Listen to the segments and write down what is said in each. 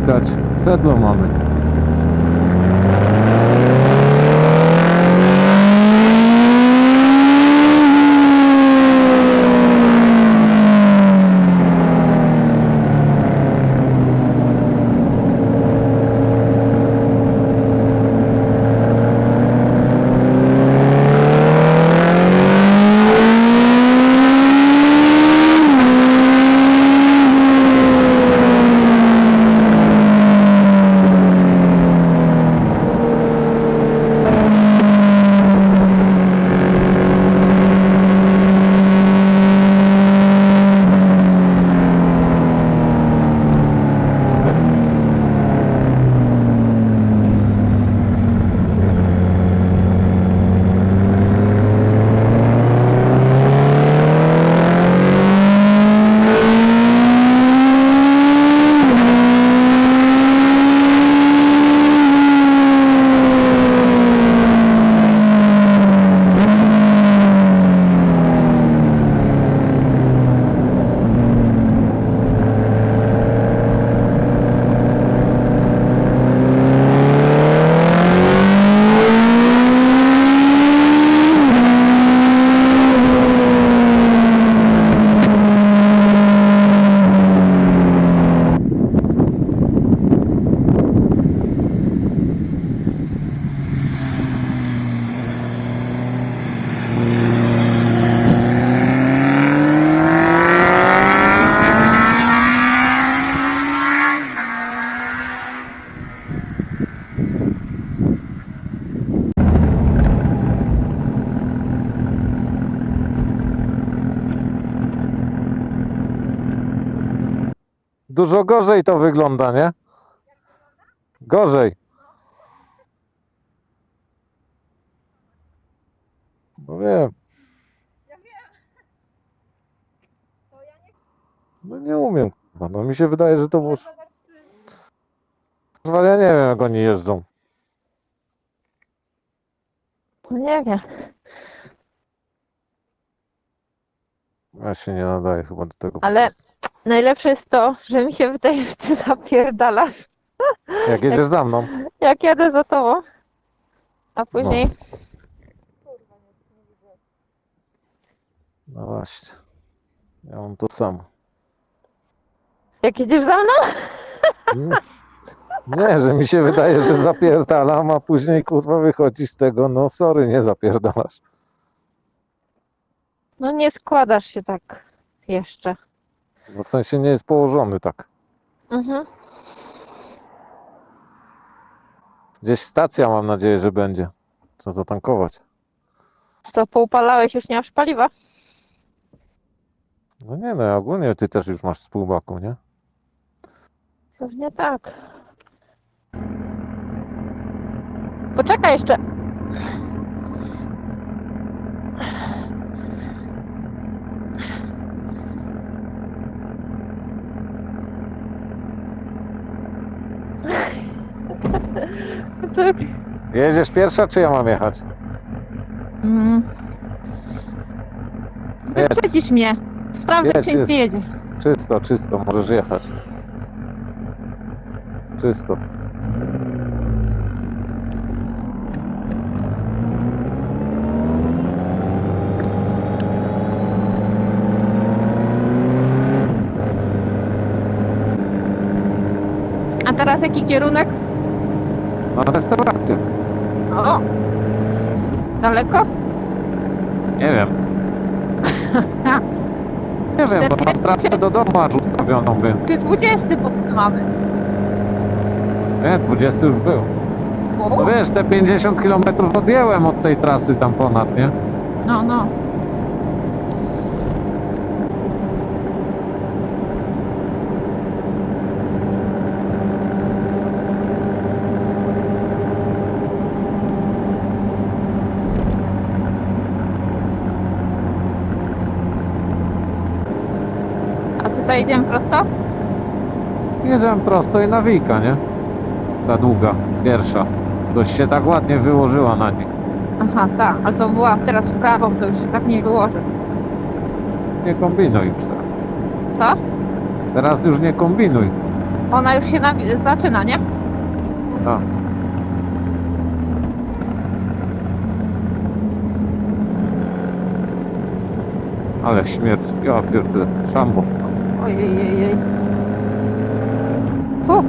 widać. Sedlo mamy. Dużo gorzej to wygląda, nie? Gorzej. No wiem. No nie umiem. kurwa. No mi się wydaje, że to było... Kurwa, Ja nie wiem jak oni jeżdżą. No nie wiem. Ja się nie nadaję chyba do tego. Ale- prostu. Najlepsze jest to, że mi się wydaje, że ty zapierdalasz, Jak jedziesz za mną? jak jadę za tobą. A później No właśnie. Ja mam to samo. jak jedziesz za mną, Nie, Nie, że mi się wydaje, że zapierdalam, a później kurwa wychodzi z tego, no sorry, nie zapierdalasz. no nie składasz się tak jeszcze. No w sensie nie jest położony tak. Mhm. Gdzieś stacja mam nadzieję, że będzie. Co zatankować? Co, poupalałeś, już nie masz paliwa? No nie no, ogólnie ty też już masz z pół baku, nie? Pewnie tak. Poczekaj jeszcze. Tak. Jedziesz pierwsza, czy ja mam jechać? Mm. Jedź. Wyprzedzisz mnie. Sprawdzę, Jedź, czy nic jest. nie jedzie. Czysto, czysto, możesz jechać. Czysto. A teraz jaki kierunek? Na restaurację. O! Daleko? Nie wiem. Nie wiem, bo mam trasę do domu aż ustawioną, więc... Ty 20 pod mamy. Nie, 20 już był. No wiesz, te 50 km odjęłem od tej trasy tam ponad, nie? No, no. Idziemy prosto? Jedziemy prosto i nawika, nie? Ta długa, pierwsza. Coś się tak ładnie wyłożyła na niej. Aha, tak. Ale to była teraz w prawą, to już się tak nie wyłoży. Nie kombinuj już teraz. Co? Teraz już nie kombinuj. Ona już się nawi- zaczyna, nie? Tak. Ale śmierć, ja pierdolę, szambo. Ojej, jej, jej. Fu.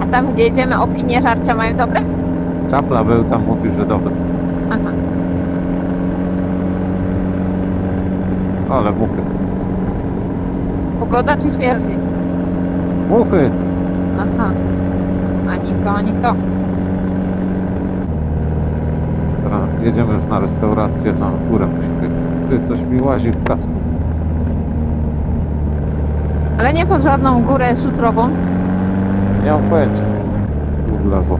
A tam, gdzie jedziemy, opinie żarcia mają dobre? Czapla był tam, mówisz, że dobry. Aha. Ale muchy. Pogoda czy śmierdzi? Muchy! Aha. Ani to, ani to. Dobra, jedziemy już na restaurację, na górę musimy. Ty, coś mi łazi w kasku. Ale nie pod żadną górę szutrową. Nie mam pojęcia. Tu w lewo.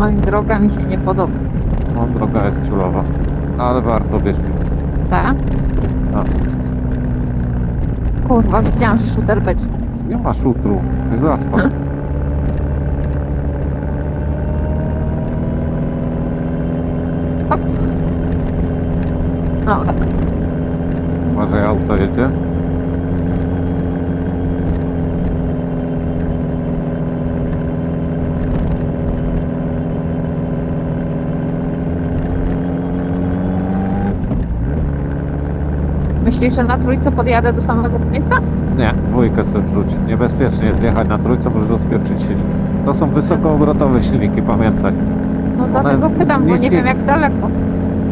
Oj, droga mi się nie podoba. No, droga jest ciulowa. Ale warto wiesz. Tak? A, Kurwa, widziałam, że shooter będzie. nie ma szutru. Jest asfalt. No, Może auto jedzie? Myślisz, że na trójce podjadę do samego końca? Nie, dwójkę sobie wrzuć. Niebezpiecznie jest jechać na trójce, może rozpieprzyć silnik. To są wysokoobrotowe silniki, pamiętaj. No dlatego pytam, bo nie wiem jak daleko.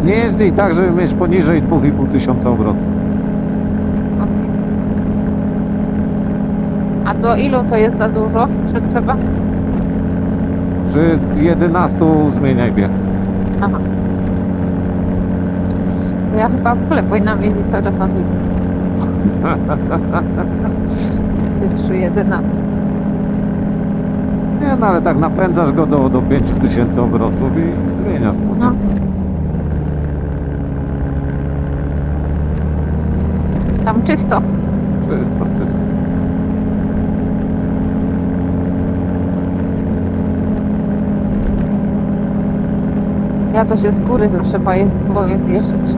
Nie jeździ tak, żeby mieć poniżej 2,5 tysiąca obrotów. A do ilu to jest za dużo? Czy trzeba? Przy 11 zmieniaj bieg. Aha. To ja chyba w ogóle powinnam jeździć cały czas na trójce. Pierwszy jedyna. Nie no, ale tak napędzasz go do, do 5000 obrotów i zmieniasz mu. No. Tam czysto. Czysto, czysto. Ja to się z góry zawsze boję, boję zjeżdżać.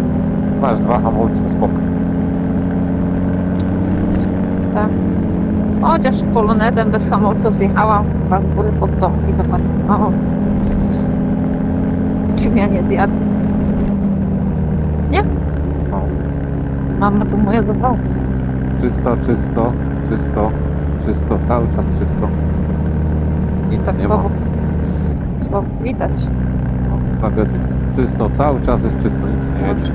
Masz dwa hamulce, spoko. Tak. Chociaż polonezem bez hamulców zjechałam chyba z góry pod dom i zobaczyłam. O. Czym ja nie zjadę? Nie? No. Mama tu moje zawałki. Czysto, czysto, czysto, czysto, cały czas czysto. Nic Tak nie ma. słabo. Słabo widać. No, tragedia. Czysto, cały czas jest czysto, nic nie jedzie.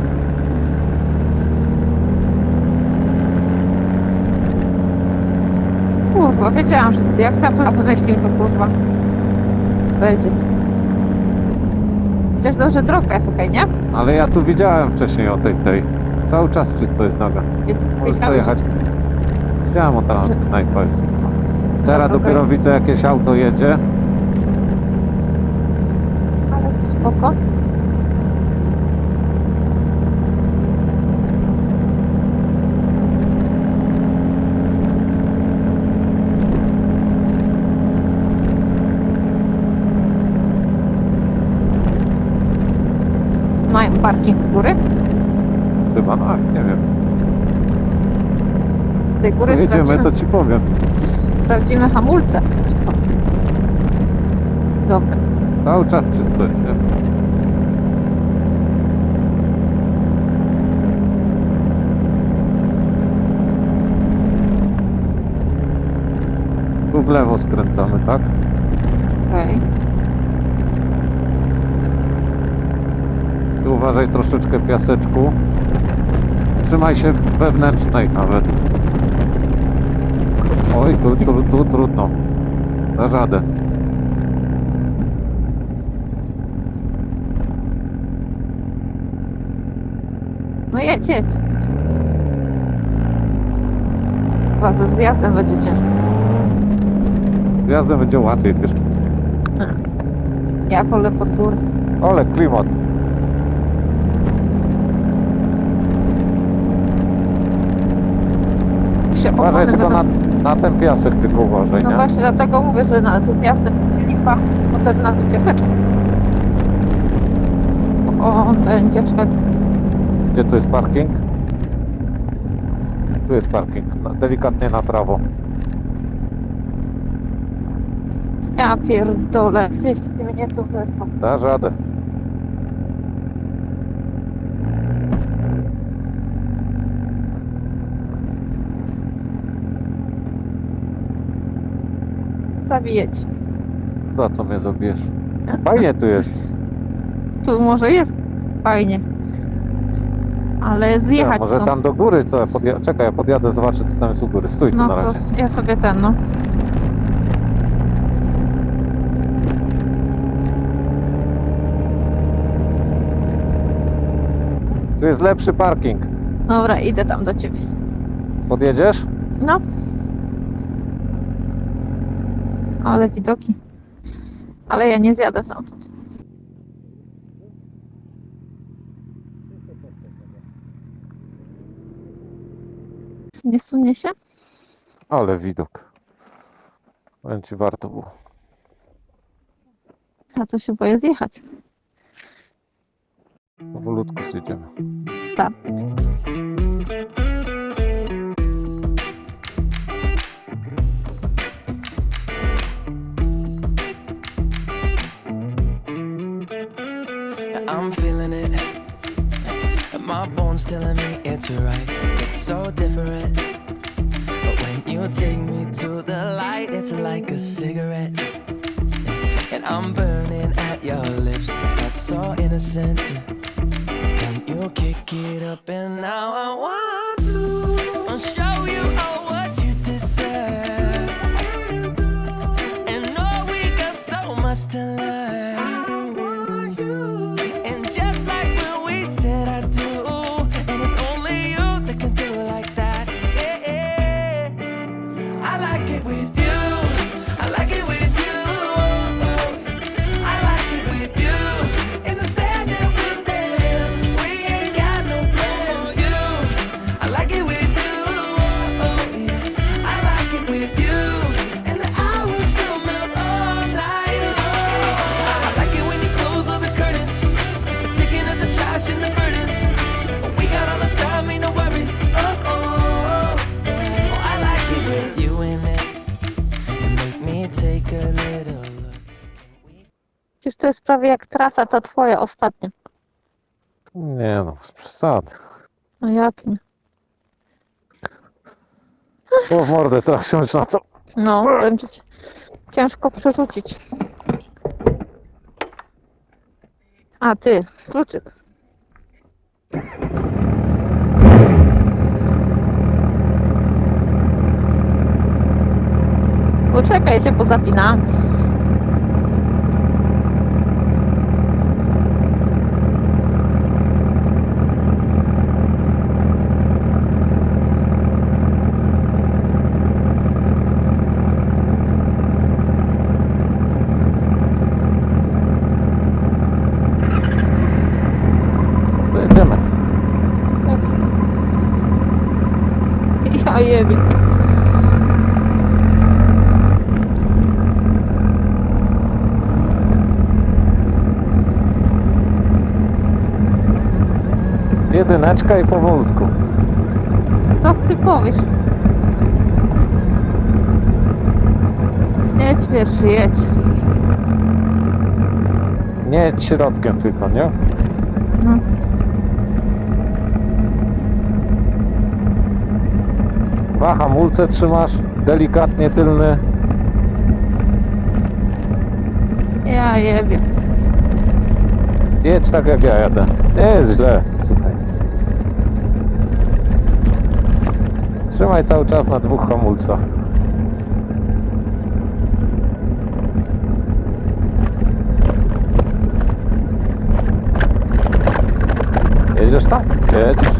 Kurwa, wiedziałam, że jak ta plapa wymyślił, to kurwa będzie. Chociaż dobrze, droga jest okej, nie? Ale ja tu widziałem wcześniej o tej, tej. Cały czas czysto jest droga. Możesz sobie jechać. Widziałem o ta knajpa jest. Teraz droga dopiero jest- widzę jakieś auto jedzie. Ale to spoko. Parking u góry? Chyba, no nie wiem. Z tej góry Jedziemy, sprawdzimy, to ci powiem. sprawdzimy hamulce, czy są. Dobra. Cały czas czysto jest, nie? Tu w lewo skręcamy, tak? Okej. Tu uważaj troszeczkę piaseczku. Trzymaj się wewnętrznej nawet. Oj, tu, tu, tu trudno. Na żadę. No jedź, jedź. Chyba ze zjazdem będzie ciężko. Zjazdem będzie łatwiej, wiesz. Ja wolę pod górę. Ale klimat. Się Uważaj opony tylko na, będą- Na ten piasek tylko uważaj, No nie? właśnie dlatego mówię, że na, z miastem będzie lipa, bo ten na tym piaseczku. Bo On będzie szedł. Gdzie tu jest parking? Tu jest parking, na- delikatnie na prawo. Ja pierdolę, gdzieś z tym nie tu wyrwał. Dasz radę. Zawijeć. Za co mnie zabierz? Fajnie tu jest. Tu może jest fajnie. Ale zjechać Ja, może stąd. tam do góry co? Podja- Czekaj, ja podjadę, zobaczę co tam jest u góry. Stój tu No na to razie. ja sobie ten, no. Tu jest lepszy parking. Dobra, idę tam do ciebie. Podjedziesz? No. Ale widoki. Ale ja nie zjadę stamtąd. Nie sunie się? Ale widok. Ci, warto było. Ja to się boję zjechać. Powolutku zjedziemy. Tak. My bones telling me it's right. It's so different. But when you take me to the light, it's like a cigarette. And I'm burning at your lips. That's so innocent. Then you kick it up, and now I want Przecież to jest prawie jak trasa ta twoja ostatnia. Nie no, bez przesady. No jak nie? O, w mordę, teraz siądź na to. No, będzie ci- ciężko przerzucić. A ty, kluczyk. Poczekaj, się pozapinam. Jedziemy. Ja jebie. Jedyneczka i powolutku. Co ty powiesz? Jedź pierwszy, jedź. Nie jedź środkiem tylko, nie? No. Dwa hamulce trzymasz, delikatnie tylny. Ja jebie. Jedź tak jak ja jadę. Nie jest źle, słuchaj. Trzymaj cały czas na dwóch hamulcach. Jedziesz tak? Jedziesz.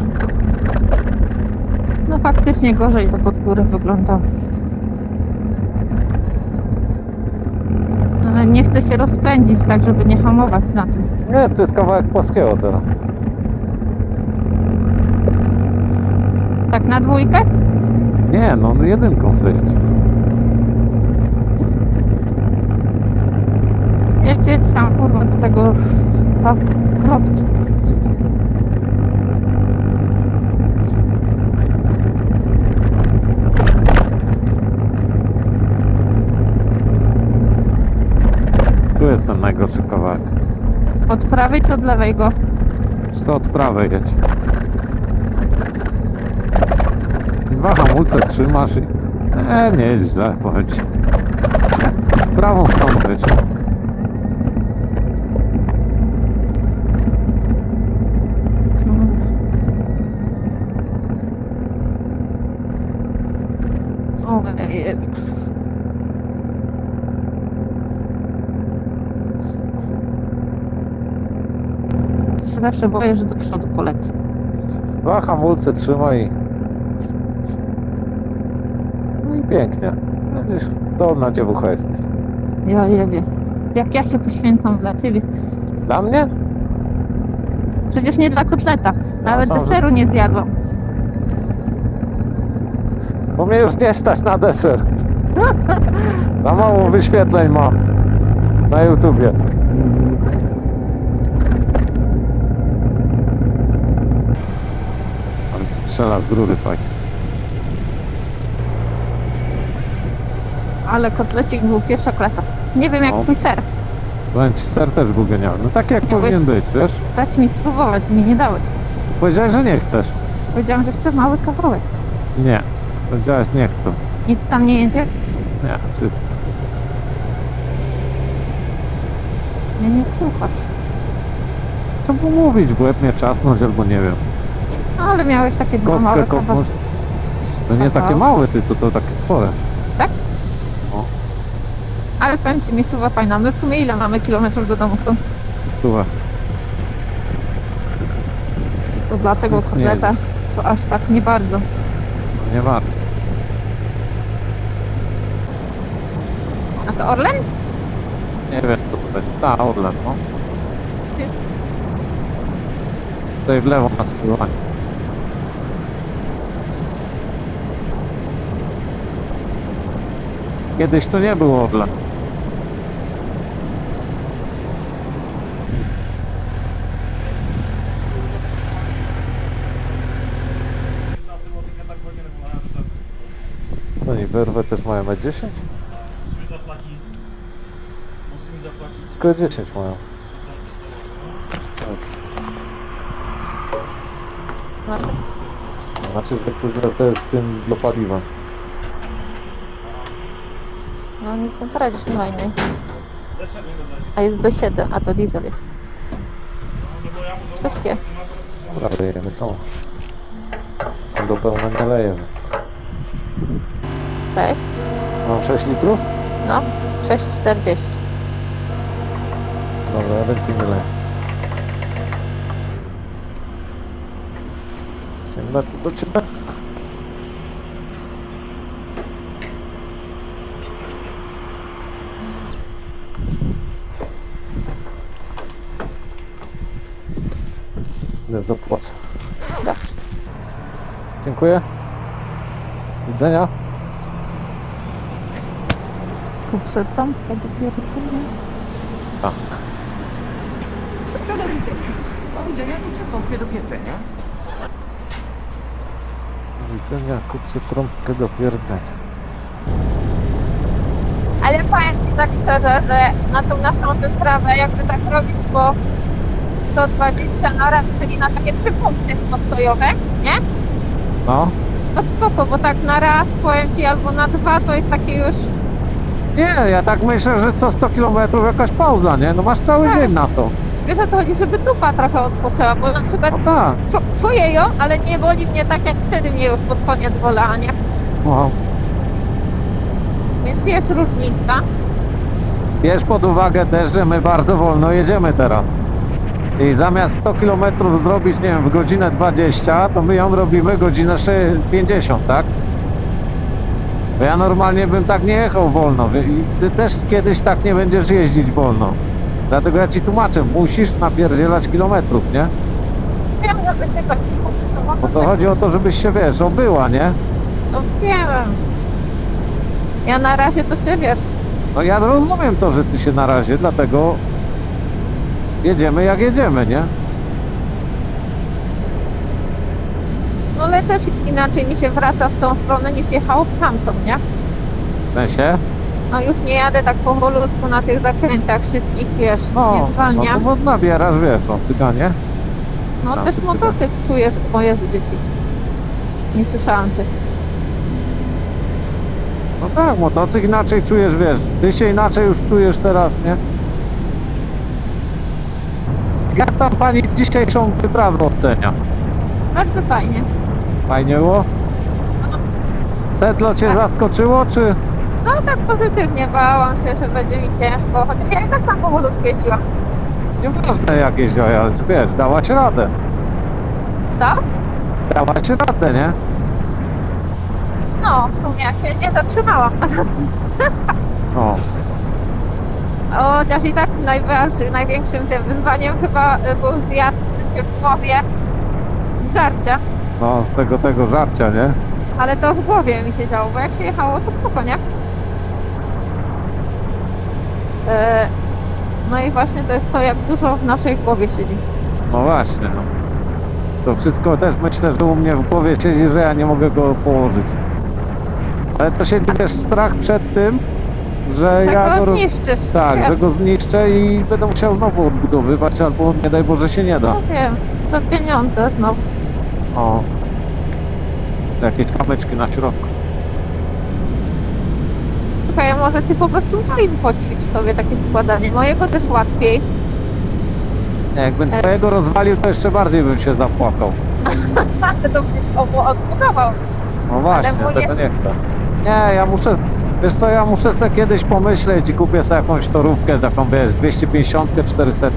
No faktycznie gorzej to pod górę wygląda. Ale nie chcę się rozpędzić tak, żeby nie hamować na tym. Nie, to jest kawałek płaskiego teraz. Tak na dwójkę? Nie, no jedynką syć. Jedź, jedź tam kurwa do tego zawrotki. Tu jest ten najgorszy kawałek. Od prawej czy od lewej go? To od prawej jedź. Dwa hamulce trzymasz i... E, nie jest źle, powiedz. Prawą. Ojej. się zawsze boję, że do przodu polecę. Dwa hamulce trzymaj i... No pięknie. Będziesz zdolna dziewucha jesteś. Ja nie wiem. Jak ja się poświęcam dla ciebie. Dla mnie? Przecież nie dla kotleta. Nawet No, deseru nie zjadłam. Bo mnie już nie stać na deser. Za mało wyświetleń mam. Na YouTubie. Ale ty strzelasz z rury fajnie. Ale kotlecik był pierwsza klasa. Nie wiem jak No. twój ser. Powiem ci, ser też był genialny. No tak jak Miałeś- powinien być, wiesz? Dać mi spróbować, mi nie dałeś. Powiedziałeś, że nie chcesz. Powiedziałam, że chcę mały kawałek. Nie. Powiedziałeś, nie chcę. Nic tam nie jedzie. Nie, czysto. Mnie nie słuchasz. Co mu mówić? W łeb mnie czasnąć albo nie wiem. No, ale miałeś takie dwa Kostkę małe kopnąć. kawałki. To nie takie małe, ty, to, to takie spore. Ale powiem ci, miejscowa fajna. My w sumie ile mamy kilometrów do domu stąd? słuchaj. To dla tego Nic nie kotleta to aż tak nie bardzo. Nie martw. A to Orlen? Nie wiem co to będzie. Ta, Orlen, no. Gdzie? Tutaj w lewo na skrzyżowanie. Kiedyś to nie był Orlen. I werwę też mają E10? Musimy zapłacić. Musimy zapłacić. Tylko 10 mają. Znaczy, że to jest z tym do paliwa. no nic nie poradzisz, nie ma innej. A jest B7, a to diesel jest. No bo ja mu Wszystkie. Dobra, lejemy to. Do pełna nie lejemy. 6, Mam 6 litrów? no, 6,40. Dobra, więcej nie leję. Tu do ciebie. Nie zapłacę. Dobrze. Dziękuję. Widzenia. Kup sobie trąbkę dopiero później. Tak. To do widzenia. Do widzenia tu przepąknie do piecenia. Widzenia, kupcie trąbkę do pierdzenia. Ale powiem Ci tak szczerze, że na tą naszą wyprawę, jakby tak robić po 120 na raz, czyli na takie trzy punkty postojowe, nie? No. To spoko, bo tak na raz, powiem Ci, albo na dwa, to jest takie już... Nie, ja tak myślę, że co 100 km jakaś pauza, nie? No masz cały Tak. dzień na to. Wiesz o to chodzi, żeby dupa trochę odpoczęła, bo na przykład No tak. czu- czuję ją, ale nie boli mnie tak, jak wtedy mnie już pod koniec bolała, nie? No. Więc jest różnica. Bierz pod uwagę też, że my bardzo wolno jedziemy teraz. I zamiast 100 km zrobić, nie wiem, w godzinę 20, to my ją robimy godzinę sze- 50, tak? Bo ja normalnie bym tak nie jechał wolno. I ty też kiedyś tak nie będziesz jeździć wolno. Dlatego ja ci tłumaczę, musisz napierdzielać kilometrów, nie? Wiem, żeby się godzić Bo to chodzi o to, żebyś się, wiesz, obyła, nie? No wiem. Ja na razie to się wiesz. No ja rozumiem to, że ty się na razie, dlatego jedziemy jak jedziemy, nie? No ale też inaczej mi się wraca w tą stronę niż jechało w tamtą, nie? W sensie? No już nie jadę tak powolutku na tych zakrętach wszystkich, wiesz, No, nie no zwalniam. to nabierasz, wiesz, o cyganie. No tam też ty motocykl czujesz, o Jezu, dzieci. Nie słyszałam cię. No tak, motocykl inaczej czujesz, wiesz, ty się inaczej już czujesz teraz, nie? Jak tam pani dzisiejszą wyprawę ocenia? Bardzo fajnie. Fajnie było? Sedlo cię Tak. zaskoczyło, czy... No tak pozytywnie, bałam się, że będzie mi ciężko, chociaż ja i tak tam powolutku jeździłam. Nieważne jakieś, ale wiesz, dałaś radę. Co? Dałaś radę, nie? No, w sumie ja się nie zatrzymałam. O, Chociaż i tak największym tym wyzwaniem chyba y, był zjazd w sensie w głowie z żarcia. No z tego, tego żarcia, nie? Ale to w głowie mi się działo, bo jak się jechało, to spoko, nie? E, No i właśnie to jest to, jak dużo w naszej głowie siedzi. No właśnie, no. To wszystko też myślę, że u mnie w głowie siedzi, że ja nie mogę go położyć. Ale to siedzi też strach przed tym, że Tak ja go roz- zniszczysz. Tak, że go zniszczę i będę musiał znowu odbudowywać, albo nie daj Boże się nie da. No wiem, za pieniądze znowu. O. Jakieś kamyczki na środku. Słuchaj, a może ty po prostu moim poćwicz sobie takie składanie. Mojego też łatwiej. Nie, Jakbym twojego rozwalił, to jeszcze bardziej bym się zapłakał. To byś obu odbudował. No właśnie, mój tego jest- nie chcę. Nie, ja muszę, wiesz co, ja muszę sobie kiedyś pomyśleć i kupię sobie jakąś torówkę taką, wiesz, 250, 400.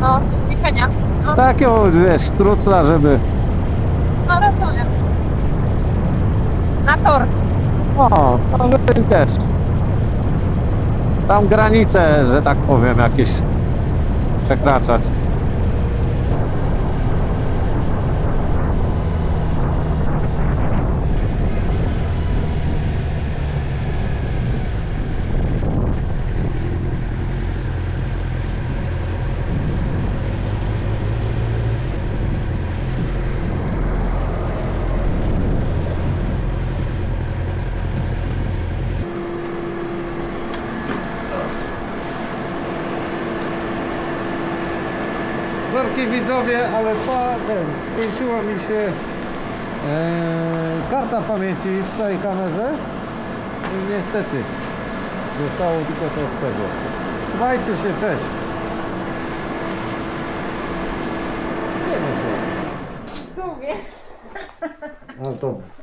No, do ćwiczenia. No, Takiego, wiesz, trucla, żeby, no. Na tor. o, no też. Tam granice, że tak powiem, jakieś przekraczać. Zorki widzowie, ale pa, ten, skończyła mi się e, karta pamięci w tej kamerze i niestety zostało tylko to z tego. Trzymajcie się, cześć. Wiemy się. W sumie. No dobra.